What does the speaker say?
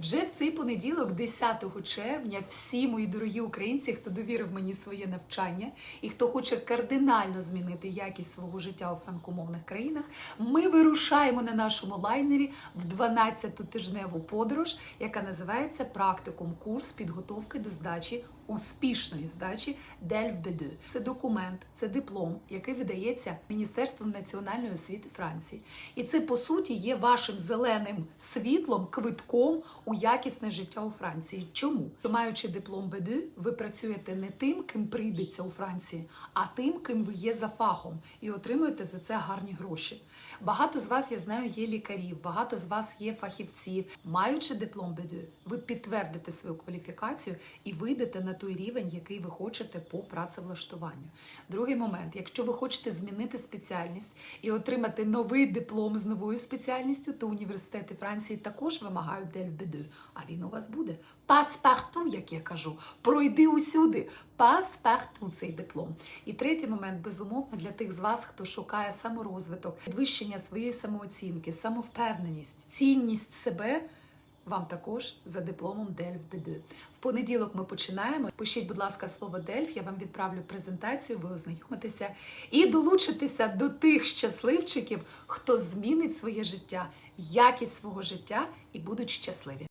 Вже в цей понеділок, 10 червня, всі мої дорогі українці, хто довірив мені своє навчання і хто хоче кардинально змінити якість свого життя у франкомовних країнах, ми вирушаємо на нашому лайнері в 12-ту тижневу подорож, яка називається практикум курс підготовки до здачі. Успішної здачі Дельфбеде. Це документ, це диплом, який видається Міністерством національної освіти Франції. І це по суті є вашим зеленим світлом, квитком у якісне життя у Франції. Чому? Маючи диплом БД, ви працюєте не тим, ким прийдеться у Франції, а тим, ким ви є за фахом, і отримуєте за це гарні гроші. Багато з вас, я знаю, є лікарів, багато з вас є фахівців. Маючи диплом БД, ви підтвердите свою кваліфікацію і вийдете на той рівень, який ви хочете по працевлаштуванню. Другий момент, якщо ви хочете змінити спеціальність і отримати новий диплом з новою спеціальністю, то університети Франції також вимагають дельфбеду. А він у вас буде. Паспарту, як я кажу, пройди усюди. Паспарту цей диплом. І третій момент, безумовно, для тих з вас, хто шукає саморозвиток, підвищення своєї самооцінки, самовпевненість, цінність себе. Вам також за дипломом Дельф БД. В понеділок ми починаємо. Пишіть, будь ласка, слово Дельф. Я вам відправлю презентацію. Ви ознайомитеся і долучитеся до тих щасливчиків, хто змінить своє життя, якість свого життя і будуть щасливі.